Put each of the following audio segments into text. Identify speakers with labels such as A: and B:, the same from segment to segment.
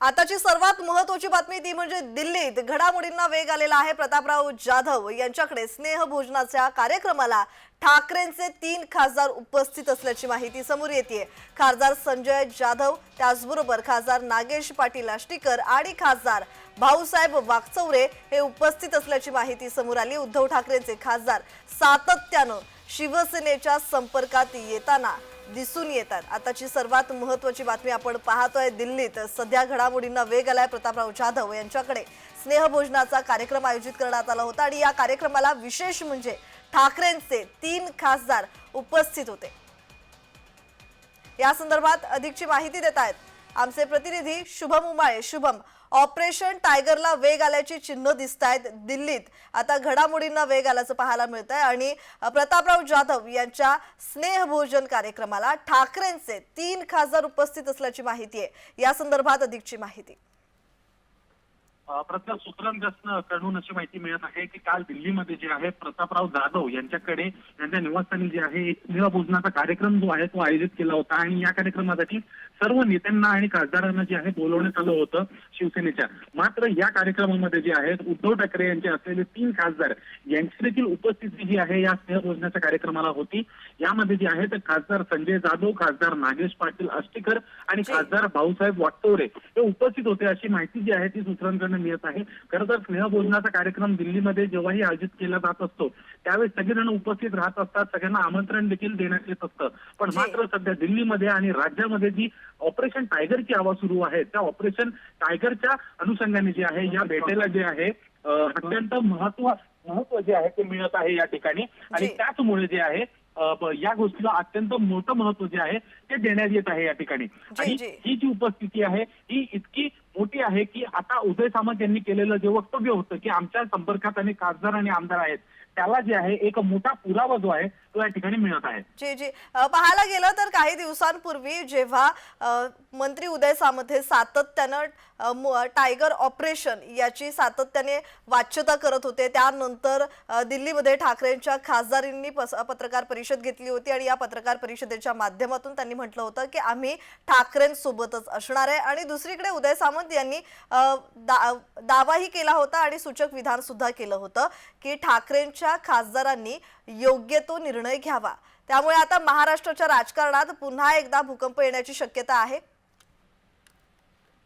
A: आताची सर्वात महत्वाची बातमी ती म्हणजे दिल्लीत घडामोडींना वेग आलेला आहे. प्रतापराव जाधव यांच्याकडे स्नेहभोजनाच्या कार्यक्रमाला ठाकरेंचे तीन खासदार उपस्थित असल्याची माहिती समोर येते खासदार संजय जाधव त्याचबरोबर खासदार नागेश पाटील आष्टीकर आणि खासदार भाऊसाहेब वागचौरे हे उपस्थित असल्याची माहिती समोर आली. उद्धव ठाकरेंचे खासदार सातत्यानं शिवसेनेच्या संपर्कात येताना दिसून येतात. आताची सर्वात महत्वाची बातमी आपण पाहतोय दिल्लीत. सध्या घडामोडींना वेग आलाय प्रतापराव जाधव यांच्याकडे. स्नेहभोजनाचा कार्यक्रम आयोजित करण्यात आला होता आणि या कार्यक्रमाला विशेष म्हणजे ठाकरेंचे तीन खासदार उपस्थित होते. या संदर्भात अधिकची माहिती देत आहेत आमचे प्रतिनिधी शुभम उमाळे. शुभम ऑपरेशन टायगरला वेग आल्याची चिन्ह दिसत आहेत दिल्लीत. आता घडामोडींना वेग आल्याचं पाहायला मिळत आहे आणि प्रतापराव जाधव यांच्या स्नेहभोजन कार्यक्रमाला ठाकरेंचे तीन खासदार उपस्थित असल्याची माहिती आहे. या संदर्भात अधिकची माहिती.
B: प्रत्येक सूत्रांकडून अशी माहिती मिळत आहे की काल दिल्लीमध्ये जे आहे प्रतापराव जाधव यांच्याकडे यांच्या निवासस्थानी जे आहे एक कार्यक्रम जो आहे तो आयोजित केला होता. आणि या कार्यक्रमासाठी सर्व नेत्यांना आणि खासदारांना जे आहे बोलवण्यात आलं होतं शिवसेनेच्या. मात्र या कार्यक्रमामध्ये जे आहेत उद्धव ठाकरे यांचे असलेले तीन खासदार यांची देखील उपस्थिती जी आहे या स्नेहभोजनाच्या कार्यक्रमाला होती. यामध्ये जे आहेत खासदार संजय जाधव खासदार नागेश पाटील आष्टीकर आणि. खासदार भाऊसाहेब वाटतोरे हे उपस्थित होते अशी माहिती जी आहे ती सूत्रांकडून मिळत आहे खरं तर स्नेहभोजनाचा कार्यक्रम दिल्लीमध्ये जेव्हाही आयोजित केला जात असतो त्यावेळेस सगळेजण उपस्थित राहत असतात सगळ्यांना आमंत्रण देखील देण्यात येत असतं पण. मात्र सध्या दिल्लीमध्ये आणि राज्यामध्ये जी ऑपरेशन टायगरची हवा सुरू आहे त्या ऑपरेशन टायगरच्या अनुषंगाने जे आहे या भेटेला जे आहे अत्यंत महत्त्व महत्त्व जे आहे ते मिळत आहे या ठिकाणी आणि. त्याचमुळे जे आहे या गोष्टीला अत्यंत मोठं महत्त्व जे आहे ते देण्यात येत आहे या ठिकाणी आणि. ही जी उपस्थिती आहे ही इतकी मोठी आहे की आता उदय सामंत यांनी केलेलं जे वक्तव्य होतं की आमच्या संपर्कात आणि खासदार आणि आमदार आहेत त्याला जे आहे एक मोठा पुरावा जो आहे तो या ठिकाणी मिळत आहे.
A: जी जी. पाहायला गेलं तर काही दिवसांपूर्वी जेव्हा मंत्री उदय सामंत हे सातत्यानं टायगर ऑपरेशन याची सातत्याने वाच्यता करत होते. त्यानंतर दिल्लीमध्ये ठाकरेंच्या खासदारींनी पत्रकार परिषद घेतली होती आणि या पत्रकार परिषदेच्या माध्यमातून त्यांनी म्हटलं होतं की आम्ही ठाकरेंसोबतच असणार आहे. आणि दुसरीकडे उदय सामंत यांनी दा- दावाही केला होता आणि सूचक विधान सुद्धा केलं होतं की ठाकरेंच्या खासदारांनी योग्य तो निर्णय घ्यावा. त्यामुळे आता महाराष्ट्राच्या राजकारणात पुन्हा एकदा भूकंप येण्याची शक्यता आहे.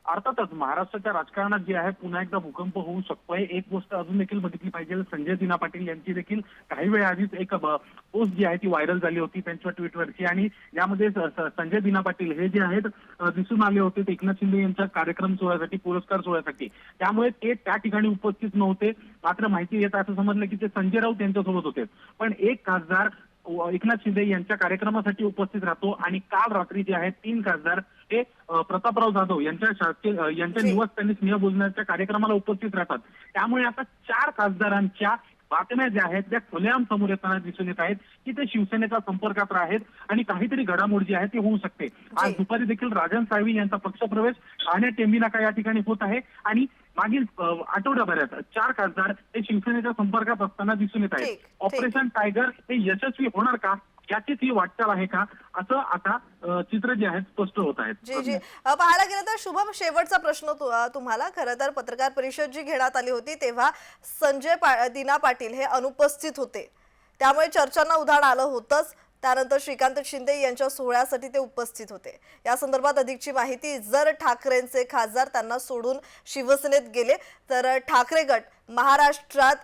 B: अर्थातच महाराष्ट्राच्या राजकारणात जे आहे पुन्हा एकदा भूकंप होऊ शकतोय. एक गोष्ट अजून देखील बघितली पाहिजे. संजय दिना पाटील यांची देखील काही वेळ आधीच एक पोस्ट जी आहे ती व्हायरल झाली होती त्यांच्या ट्विटवरची आणि यामध्ये संजय दिना पाटील हे जे आहेत दिसून आले होते एकनाथ शिंदे यांच्या कार्यक्रम सोहळ्यासाठी पुरस्कार सोहळ्यासाठी. त्यामुळे ते त्या ठिकाणी उपस्थित नव्हते. मात्र माहिती येत असं समजलं की ते संजय राऊत यांच्यासोबत होते. पण एक खासदार एकनाथ शिंदे यांच्या कार्यक्रमासाठी उपस्थित राहतो आणि काल रात्री जे आहेत तीन खासदार हे प्रतापराव जाधव यांच्या शासकीय यांच्या. निवासस्थानी स्नेहभोजनाच्या कार्यक्रमाला उपस्थित राहतात त्यामुळे आता चार खासदारांच्या बातम्या ज्या आहेत त्या खुलेआम समोर येताना दिसून येत आहेत की ते शिवसेनेच्या संपर्कात आहेत आणि काहीतरी घडामोड जी आहे ती होऊ शकते आज. दुपारी देखील राजन साळवी यांचा पक्षप्रवेश ठाणे टेंबी नाका या ठिकाणी होत आहे आणि मागील आठवड्याभरात चार खासदार हे शिवसेनेच्या संपर्कात असताना दिसून येत आहेत. ऑपरेशन टायगर हे यशस्वी होणार का? याचीच ही वाटचाल आहे का? असं आता चित्र जे आहे स्पष्ट होत आहेत.
A: जी पाहायला गेलं तर शुभम शेवटचा प्रश्न तुम्हाला. खरं तर पत्रकार परिषद जी घेण्यात आली होती तेव्हा संजय पा दिना पाटील हे अनुपस्थित होते. त्यामुळे चर्चांना उधाण आलं होतंच. त्यानंतर श्रीकांत शिंदे यांच्या सोहळ्यासाठी ते उपस्थित होते. या संदर्भात अधिकची माहिती जर ठाकरेंचे खासदार त्यांना सोडून शिवसेनेत गेले तर ठाकरे गट महाराष्ट्रात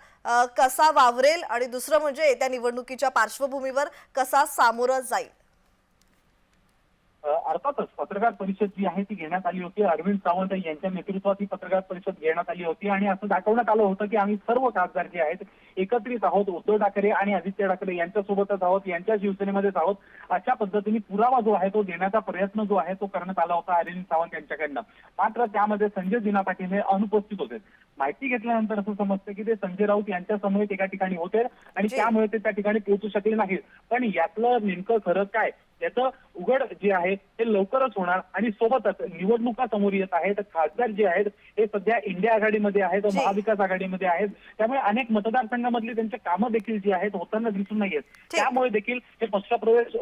A: कसा वावरेल? आणि दुसरं म्हणजे येत्या निवडणुकीच्या पार्श्वभूमीवर कसा सामोरं जाईल?
B: अर्थातच पत्रकार परिषद जी आहे ती घेण्यात आली होती. अरविंद सावंत यांच्या नेतृत्वात ही पत्रकार परिषद घेण्यात आली होती. आणि असं दाखवण्यात आलं होतं की आम्ही सर्व खासदार जे आहेत एकत्रित आहोत. उद्धव ठाकरे आणि आदित्य ठाकरे यांच्यासोबतच आहोत यांच्या शिवसेनेमध्येच आहोत. अशा पद्धतीने पुरावा जो आहे तो देण्याचा प्रयत्न जो आहे तो करण्यात आला होता अरविंद सावंत यांच्याकडनं. मात्र त्यामध्ये संजय दिना पाटील हे अनुपस्थित होते. माहिती घेतल्यानंतर असं समजतं की ते संजय राऊत यांच्या समोर एका ठिकाणी होते आणि. त्यामुळे ते त्या ठिकाणी पोहोचू शकले नाहीत. पण यातलं नेमकं खरं काय? याचं उघड जे आहे ते लवकरच होणार आणि सोबतच निवडणुका समोर येत आहेत खासदार जे आहेत हे सध्या इंडिया आघाडीमध्ये आहेत. महाविकास आघाडीमध्ये आहेत. त्यामुळे अनेक मतदारसंघामधली त्यांची कामं देखील जी आहेत होताना दिसून नाहीयेत. त्यामुळे देखील हे पक्षप्रवेश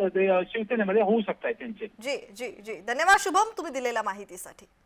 B: शिवसेनेमध्ये होऊ शकत आहेत त्यांचे.
A: जी जी जी. धन्यवाद शुभम तुम्ही दिलेल्या माहितीसाठी.